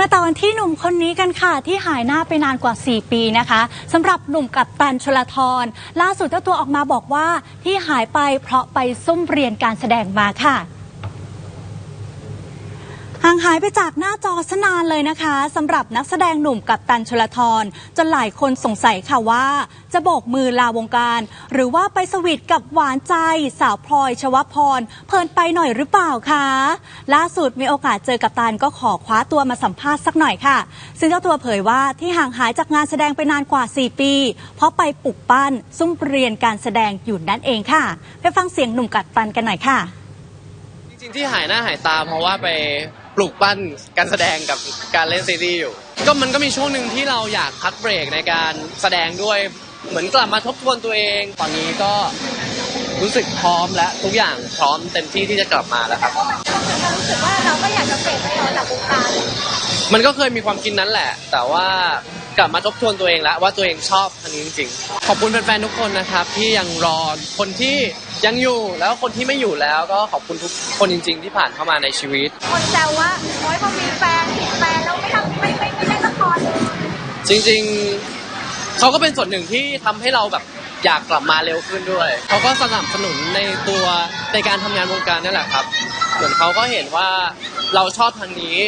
มาต่อกันที่หนุ่มคนนี้กันค่ะ ที่หายหน้าไปนานกว่า 4 ปีนะคะสำหรับหนุ่มกัปตันชลทรล่าสุดเจ้าตัวออกมาบอกว่าที่หายไปเพราะไปซุ่มเรียนการแสดงมาค่ะ หางหายไปจากหน้าจอสนานเลยนะคะสำหรับนักแสดงหนุ่มกับตันชลทรจนหลายคนสงสัยค่ะว่า จะโบกมือลาวงการ หรือว่าไปสวีทกับหวานใจ สาวพลอยชวพร เพลินไปหน่อยหรือเปล่าคะล่าสุดมีโอกาสเจอกับตันก็ขอคว้าตัวมาสัมภาษณ์สักหน่อยค่ะ ซึ่งเจ้าตัวเผยว่าที่ห่างหายจากงานแสดงไปนานกว่า 4 ปี เพราะไปปลุกปั้นซุ่มเรียนการแสดงอยู่นั่นเองค่ะ ไปฟังเสียงหนุ่มกัดตันกันหน่อยค่ะ จริงๆที่หายหน้าหายตาเพราะว่าไปปลูกปั้นการแสดงกับการเล่นซีรีส์อยู่ ก็มันก็มีช่วงหนึ่งที่เราอยากพักเบรกในการแสดงด้วย เหมือนกลับมาทบทวนตัวเอง ตอนนี้ก็รู้สึกพร้อมและทุกอย่างพร้อมเต็มที่ที่จะกลับมาแล้วครับ รู้สึกว่าเราก็อยากจะเบรกไปต่อจากวงการ มันก็เคยมีความคิดนั้นแหละ แต่ว่ากลับมาทบทวนตัวเองแล้วว่าตัวเองชอบทางนี้จริงๆ ขอบคุณแฟนๆทุกคนนะครับ ที่ยังรอคนที่ยังอยู่แล้วคนที่ไม่อยู่แล้วก็ขอบคุณทุกคนจริง ๆ ที่ผ่านเข้ามาในชีวิต คนแซวว่าโอ๊ยพอมีแฟนติดแฟนแล้วไม่ทำไม่ไม่ไม่เล่นละครเลยจริงๆเขาก็เป็นส่วนหนึ่งที่ทำให้เราแบบอยากกลับมาเร็วขึ้นด้วย เขาก็สนับสนุนในตัวในการทำงานวงการนั่นแหละครับ เหมือนเขาก็เห็นว่าเราชอบทางนี้